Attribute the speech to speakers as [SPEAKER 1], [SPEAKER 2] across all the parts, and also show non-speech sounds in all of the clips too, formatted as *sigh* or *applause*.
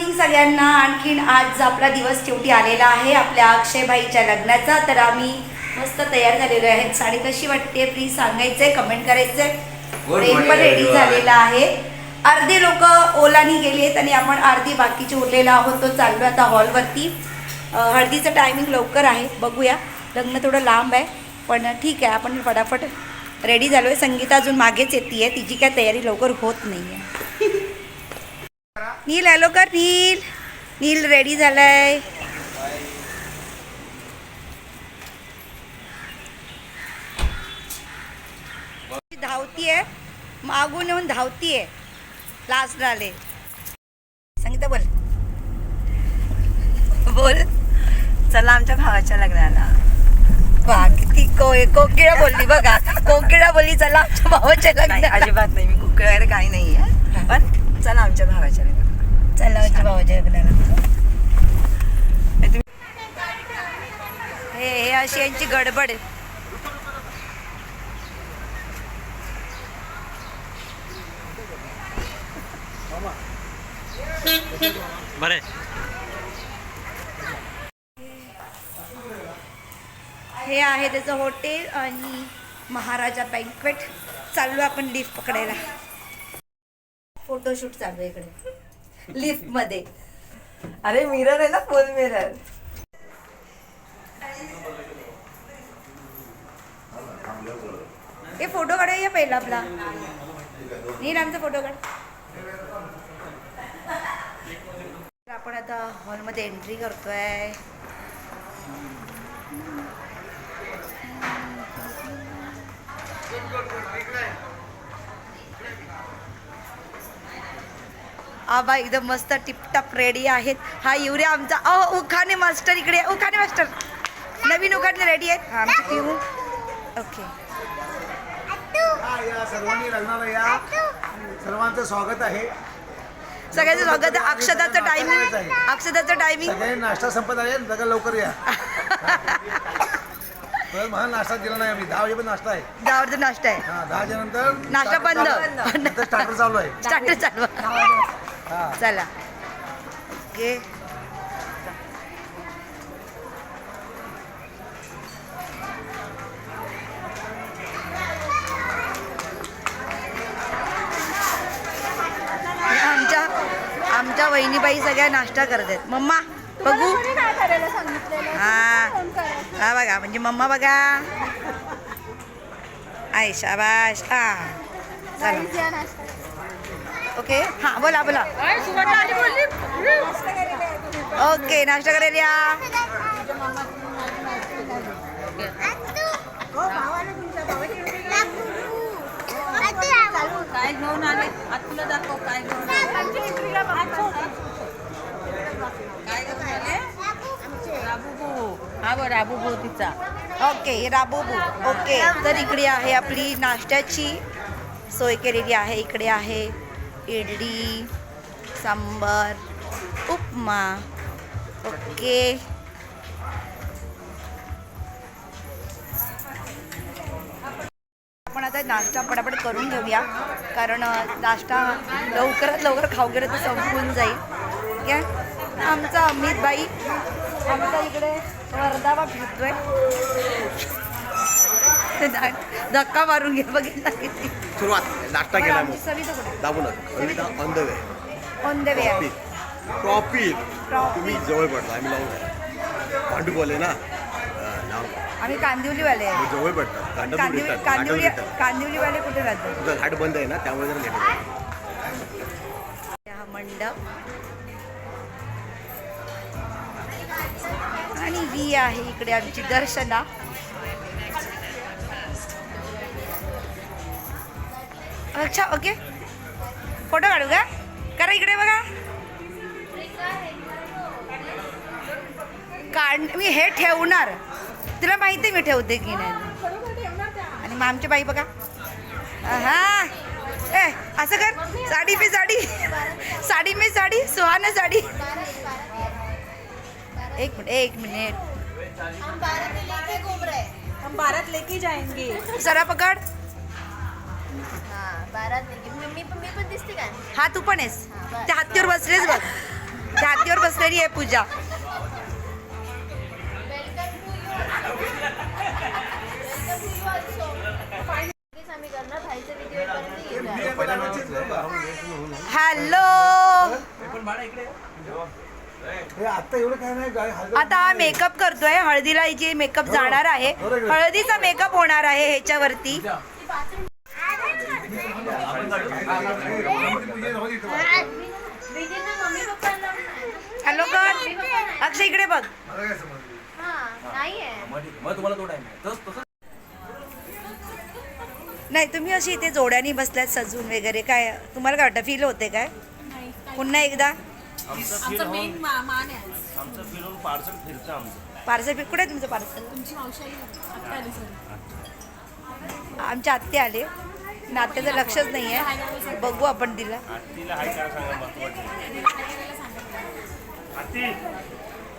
[SPEAKER 1] आणखीन आज आपला दिवस शेवटी आलेला आहे. आपल्या अक्षयबाईच्या लग्नाचा. तर आम्ही मस्त तयार झालेलो आहेत. साडी कशी वाटते? प्लीज सांगायचंय कमेंट करायचंय. प्रेम पण रेडी. झालेला आहे. अर्धे लोक ओलानी गेली आहेत आणि आपण अर्धी बाकीचे उरलेलो आहोत. तो चाललो आता हॉलवरती हळदीचं टायमिंग लवकर आहे. बघूया. लग्न थोडं लांब आहे. पण ठीक आहे. आपण फटाफट रेडी झालो आहे संगीता अजून मागेच येते आहे तिची काय तयारी लवकर होत नाही आहे नील हॅलो कर नील. नील रेडी झालाय. धावतीये मागून येऊन धावतीये लास्टला आले. संगीता बोल. बोल.
[SPEAKER 2] चला आमच्या भावाच्या लग्नाला.
[SPEAKER 1] वा किती को कोकिळा बोलली बघा. कोकिळा बोलली चला आमच्या भावाच्या लग्नाला.
[SPEAKER 2] अजिबात नाही. मी कुकर वगैरे काही नाही आहे चला आमच्या भावाच्या लग्नाला
[SPEAKER 1] चला आमच्या भावाच्या लग्नाला हे हे अशी यांची गडबड आहे.
[SPEAKER 3] बरे.
[SPEAKER 1] हे आहे त्याचं हॉटेल आणि महाराजा बँकवेट चाललो आपण लिफ्ट पकडायला. फोटोशूट चालू आहे इकडे. लिफ्टमध्ये.
[SPEAKER 2] अरे मिरर आहे ना फुल मिरर
[SPEAKER 1] हे फोटो काढूया पहिला आपला. नील आमचा फोटो काढ. आपण आता हॉलमध्ये एंट्री करतोय. आबा एकदम मस्त टिपटॉप रेडी आहेत. हा युरिया आमचा. अ उखाणे मास्टर इकडे आहे. उखाणे मास्टर. नवीन उखाणे रेडी आहेत? हा आमची पिहू ओके
[SPEAKER 4] हा, या सर्वांनी लग्नाला या. सर्वांचं स्वागत आहे.
[SPEAKER 1] सगळ्यांचं स्वागत आहे. अक्षदाचं टायमिंग अक्षदाचं टायमिंग
[SPEAKER 4] नाश्ता संपत आहे जगा लवकर या. *laughs* तर मला नाश्ता दिला नाही आम्ही. दहा वाजेपर्यंत नाश्ता आहे.
[SPEAKER 1] दहावरचा नाश्ता आहे.
[SPEAKER 4] हा दहाच्या नंतर
[SPEAKER 1] नाश्ता बंद.
[SPEAKER 4] नंतर स्टार्टर चालू आहे.
[SPEAKER 1] स्टार्टर चालवा
[SPEAKER 4] हा
[SPEAKER 1] चला. ओके आमच्या आमच्या वहिनीबाई सगळ्या नाश्ता करत आहेत मम्मा बघू. हा. हा बघा म्हणजे मम्मा बघा. आहे शाबाश हा. चला. ओके? हां बोला बोला. ओके नाश्ता करायला या.
[SPEAKER 5] काय घेऊन आले आज तुला दाखव काय घेऊन काय घेऊन आले राबू हा बघ राबू तिचा
[SPEAKER 1] ओके राबूबू. ओके तर इकडे आहे आपली नाश्त्याची सोय केलेली आहे इकडे आहे. इडली सांबर उपमा. ओके. आपण आता नाश्ता पटापट करून घेऊया कारण नाश्ता लवकरात लवकर खाऊ गेलं तर संपून जाईल. ठीक आहे? आमचा अमित बाई आमचा इकडे वर्धावा फिरतोय. *laughs* धक्का मारून घे बघितला किती?
[SPEAKER 6] सुरुवात. नाश्ता
[SPEAKER 1] बरं,
[SPEAKER 6] केला मग दाबूनच Kavita on the way
[SPEAKER 1] on the way.
[SPEAKER 6] तुम्ही जवळ पडता आम्ही लावून भांडू बोले ना
[SPEAKER 1] आम्ही कांदिवलीवाले
[SPEAKER 6] जवळ पडतात
[SPEAKER 1] कांदिवली कांदिवलीवाले कुठे राहतात?
[SPEAKER 6] घाट बंद आहे ना त्यामुळे जरा
[SPEAKER 1] हा मंडप. आणि ही आहे इकडे आमची दर्शना. अच्छा ओके फोटो काढू का? करा इकडे बघा. काढ मी हे ठेवणार. तुला माहिती आहे मी ठेवते की नाही. आणि मग आमची बाई बघा. हा ए असं कर. साडी पे साडी. साडी में साडी सुहाना साडी. एक मिनिट एक मिनिट.
[SPEAKER 5] हम भारत लेके जाएंगे।
[SPEAKER 1] सरा पकड.
[SPEAKER 7] बारात नाही मी मी पण मी पण दिसते काय?
[SPEAKER 1] हा तू पण आहेस. त्या हत्तीवर बसलेस बघ. त्या हातीवर बसलेली आहे पूजा.
[SPEAKER 3] आम्ही करणार. भाईचे व्हिडिओ
[SPEAKER 1] हॅलो
[SPEAKER 4] हे आता एवढं काय नाही गाडी हलगर्जी
[SPEAKER 1] आता हा मेकअप करतोय. हळदीला जे मेकअप जाणार आहे. हळदीचा मेकअप होणार आहे ह्याच्यावरती
[SPEAKER 4] पूजा राहू दे इथं.
[SPEAKER 3] मम्मी पप्पांना
[SPEAKER 1] हॅलो कर अक्षय इकडे बघ
[SPEAKER 4] मला काय समजलं
[SPEAKER 3] हा नाहीये
[SPEAKER 1] नाही तुम्ही अशी इथे जोड्यानी बसल्यात सजून वगैरे काय तुम्हाला काय वाटतं फील होते काय पुन्हा एकदा
[SPEAKER 5] आमचं मेन मान आहे
[SPEAKER 6] आमचं फिरून पार्सल फिरतं आमचं
[SPEAKER 1] पार्सल कुठे आहे तुमचं पार्सल आमच्या आत्ते आले नात्याचं लक्षच नाही आहे. बघू आपण तिला.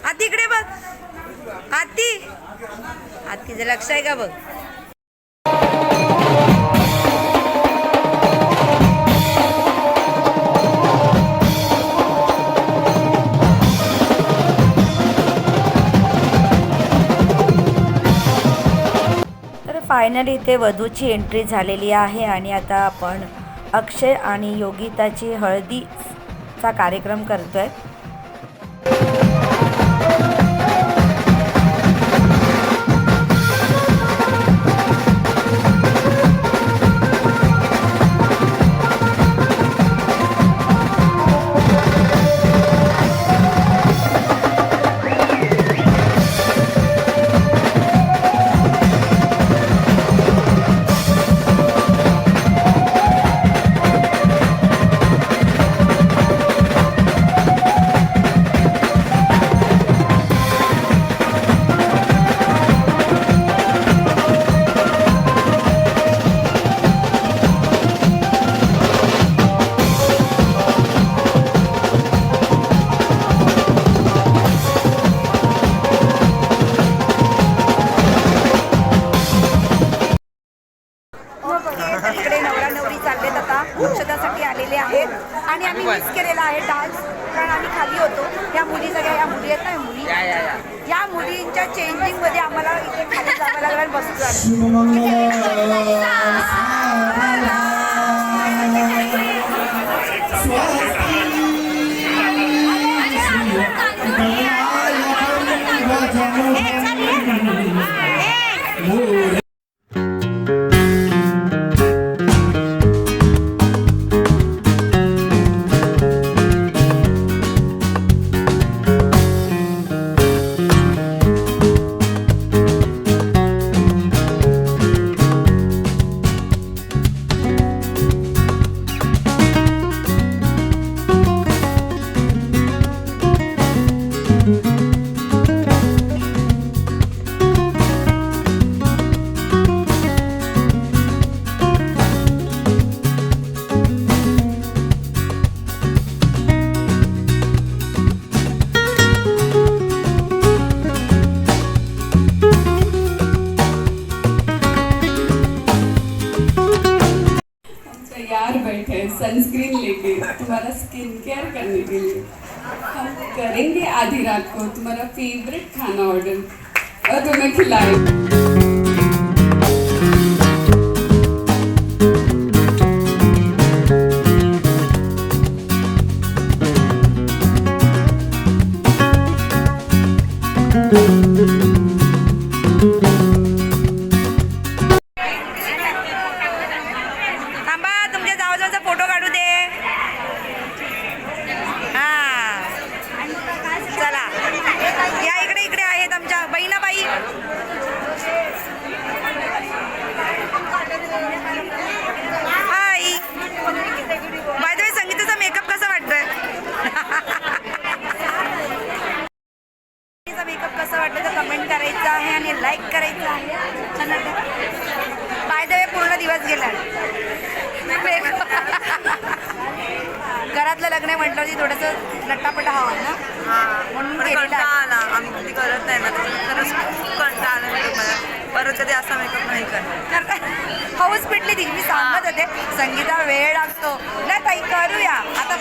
[SPEAKER 6] आत्ती
[SPEAKER 1] इकडे बघ. आत्ती आत्तीचं लक्ष आहे का बघ? फायनली इथे वधूची एंट्री झालेली आहे आणि आता आपण अक्षय आणि योगिताची हळदीचा कार्यक्रम करतो आहे थांबा कमेंट करायचं आहे आणि लाईक करायचं आहे. बाय द वे पूर्ण दिवस गेला. घरातलं लग्न म्हटलं की थोडंसं लट्टापटा हवा ना. म्हणून.
[SPEAKER 2] आला. आम्ही कधी करत नाही ना खरंच खूप कंटाळा आला makeup मला परत कधी असा मेकअप नाही
[SPEAKER 1] हाऊस पेटली ती. मी सांगत होते संगीता वेळ लागतो. नाही ताई करूया. आता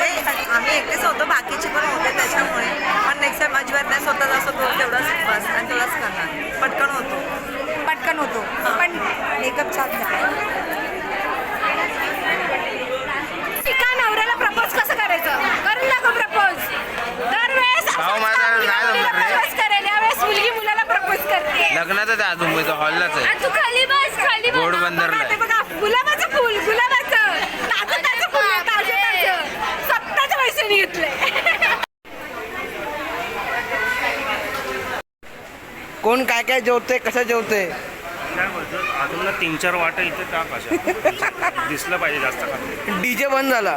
[SPEAKER 2] आम्ही एकटेच होतो बाकीचे पण होते त्याच्यामुळे. पण नेक्स्ट टाइम अजिबात नाही स्वतः असं तो तेवढाच बस आणि तेवढाच करणार. पटकन होतो.
[SPEAKER 8] पटकन होतो. पण मेकअप छान झाला.
[SPEAKER 7] नवऱ्याला प्रपोज कसं करायचं? करून दाखव प्रपोज दरवेळेस
[SPEAKER 9] भाऊ माझा नाही जमणार रे.
[SPEAKER 7] प्रपोज करेल. यावेळेस मुलगी मुलाला प्रपोज करते.
[SPEAKER 9] लग्नातच आहे अजून हॉललाच आहे.
[SPEAKER 7] तू खाली बस खाली बस.
[SPEAKER 9] घोडबंदरला
[SPEAKER 7] बघा,
[SPEAKER 9] आहे.
[SPEAKER 7] ते बघा गुलाबाचं फुल गुलाबाचं ताजं ताजं फुल आहे, ताजं ताजं स्वतःच्या पैशाने घेतलंय
[SPEAKER 1] कोण काय काय जेवते कसं जेवते
[SPEAKER 10] अजून ना तीन चार वाटं इथे टाक अशा दिसलं पाहिजे जास्त
[SPEAKER 1] डीजे बंद झाला.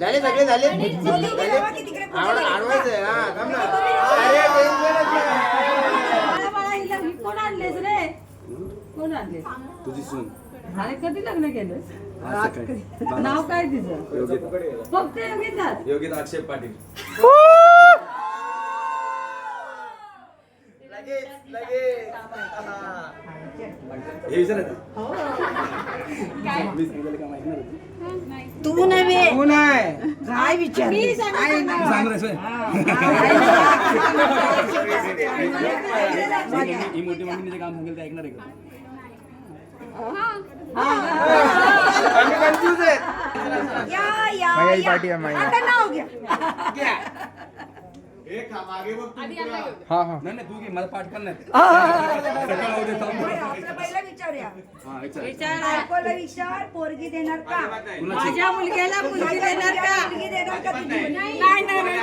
[SPEAKER 1] झाले सगळे झाले. हा थांब ना. अरे.
[SPEAKER 5] कोण आणलेस रे? कोण आणले
[SPEAKER 11] तुझी सून.
[SPEAKER 5] अरे कधी लग्न केलं नाव काय तिचं? फक्त योगिताच.
[SPEAKER 11] योगिता अक्षय पाटील.
[SPEAKER 1] लगेच लगेच हा.
[SPEAKER 11] हे विचारायचं
[SPEAKER 5] तू नव्हे
[SPEAKER 11] तू नाही.
[SPEAKER 5] काय विचार
[SPEAKER 11] सांग रे सोय. ही. मोठी जे काम सांगेल ते ऐकणार आहे का? कन्फ्यूज आहे.
[SPEAKER 1] या या या.
[SPEAKER 11] आहे.
[SPEAKER 1] आता नाव घ्या.
[SPEAKER 4] एक मागे बघ तू तुला.
[SPEAKER 11] हा हा. नाही नाही तू घे मला पाठ करणार सकाळ होऊ दे थांब.
[SPEAKER 1] आपलं पहिलं विचारूया.
[SPEAKER 11] हा विचार.
[SPEAKER 1] बायकोला विचार पोरगी देणार का?
[SPEAKER 5] माझ्या मुलग्याला मुलगी देणार का?
[SPEAKER 1] मुलगी देणार का तुझी?
[SPEAKER 3] नाही. नाही नाही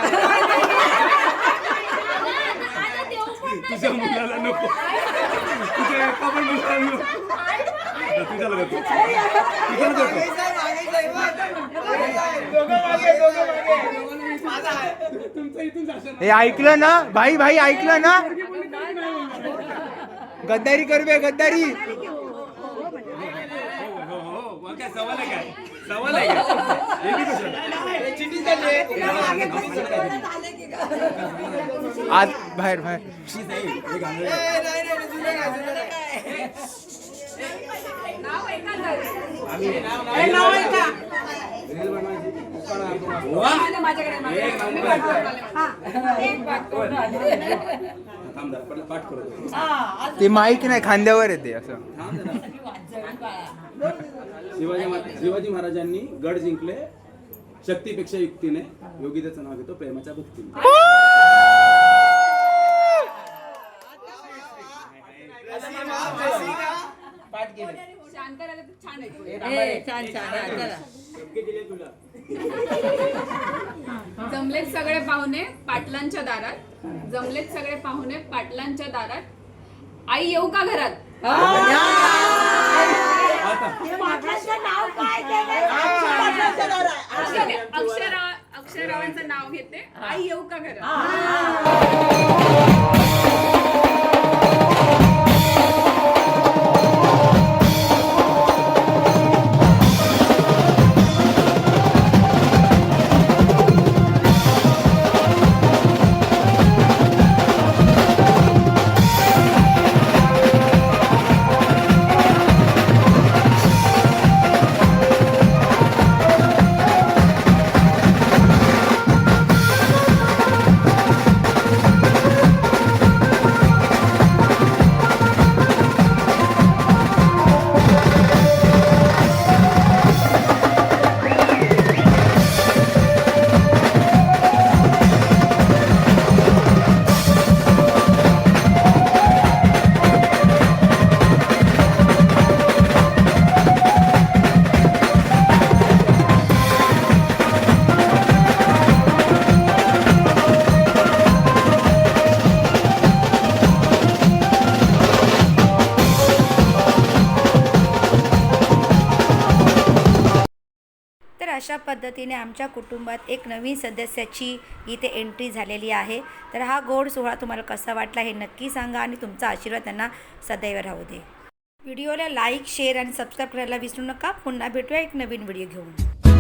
[SPEAKER 11] तुझ्या मुलाला नको. तुझ्या एका पण मुलाला नको. तुझ्याला तुमचं इथून जाशील
[SPEAKER 12] हे ऐकलं ना भाई भाई ऐकलं ना गद्दारी करू बे गद्दारी
[SPEAKER 11] हो हो मग काय सवाल आहे काय सवाल आहे काय हे बी कशाला?
[SPEAKER 12] आज बाहेर बाहेर.
[SPEAKER 11] हे घालणार आहे. रील बनवायची. वा! एक नंबर. थांब जरा, पहिलं पाठ करू
[SPEAKER 12] ते माईक नाही खांद्यावर येते असं.
[SPEAKER 11] शिवाजी शिवाजी महाराजांनी गड जिंकले शक्तीपेक्षा युक्तीने. योगितेचं नाव घेतो प्रेमाच्या भक्तीने.
[SPEAKER 7] शांत राहिलं तर छान
[SPEAKER 5] छान हा,
[SPEAKER 7] जमलेत सगळे पाहुणे पाटलांच्या दारात. जमलेत सगळे पाहुणे पाटलांच्या दारात. आई येऊ का घरात? अक्षरा अक्षरावांचं नाव घेते. आई येऊ का घरात?
[SPEAKER 1] पद्धतीने आमच्या कुटुंबात एक नवीन सदस्याची इथे एंट्री झालेली आहे. तर हा गोड सोहळा तुम्हाला कसा वाटला हे नक्की सांगा आणि तुमचा आशीर्वाद त्यांना सदैव राहू दे. व्हिडिओला लाईक शेअर आणि सबस्क्राईब करायला विसरू नका. पुन्हा भेटूया एक नवीन व्हिडिओ घेऊन.